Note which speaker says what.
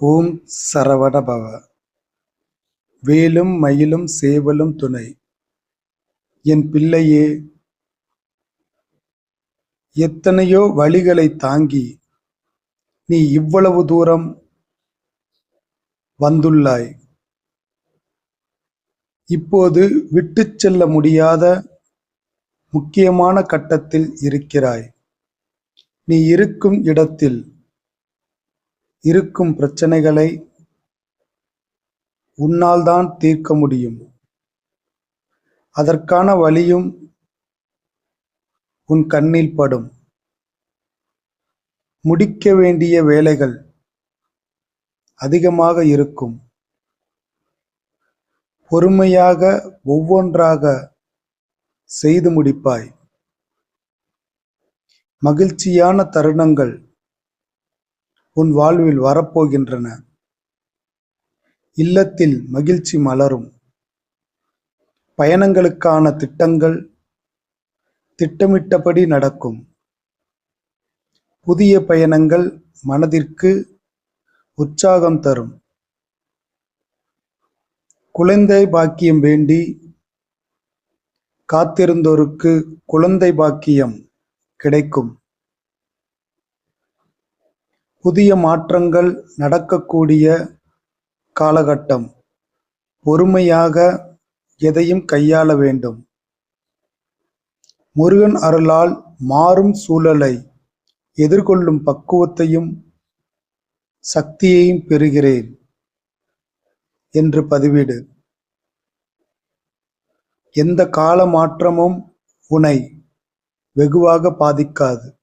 Speaker 1: ஓம் சரவண பவ. வேலும் மயிலும் சேவலும் துணை. என் பிள்ளையே எத்தனையோ வழிகளைத் தாங்கி நீ இவ்வளவு தூரம் வந்துள்ளாய். இப்போது விட்டு செல்ல முடியாத முக்கியமான கட்டத்தில் இருக்கிறாய். நீ இருக்கும் இடத்தில் இருக்கும் பிரச்சனைகளை உன்னால்தான் தீர்க்க முடியும். அதற்கான வழியும் உன் கண்ணில் படும். முடிக்க வேண்டிய வேலைகள் அதிகமாக இருக்கும். பொறுமையாக ஒவ்வொன்றாக செய்து முடிப்பாய். மகிழ்ச்சியான தருணங்கள் உன் வாழ்வில் வரப்போகின்றன. இல்லத்தில் மகிழ்ச்சி மலரும். பயணங்களுக்கான திட்டங்கள் திட்டமிட்டபடி நடக்கும். புதிய பயணங்கள் மனதிற்கு உற்சாகம் தரும். குழந்தை பாக்கியம் வேண்டி காத்திருந்தோருக்கு குழந்தை பாக்கியம் கிடைக்கும். புதிய மாற்றங்கள் நடக்கக்கூடிய காலகட்டம். பொறுமையாக எதையும் கையாள வேண்டும். முருகன் அருளால் மாறும் சூழலை எதிர்கொள்ளும் பக்குவத்தையும் சக்தியையும் பெறுகிறேன் என்று பதிவிடு. எந்த கால மாற்றமும் உனை வெகுவாக பாதிக்காது.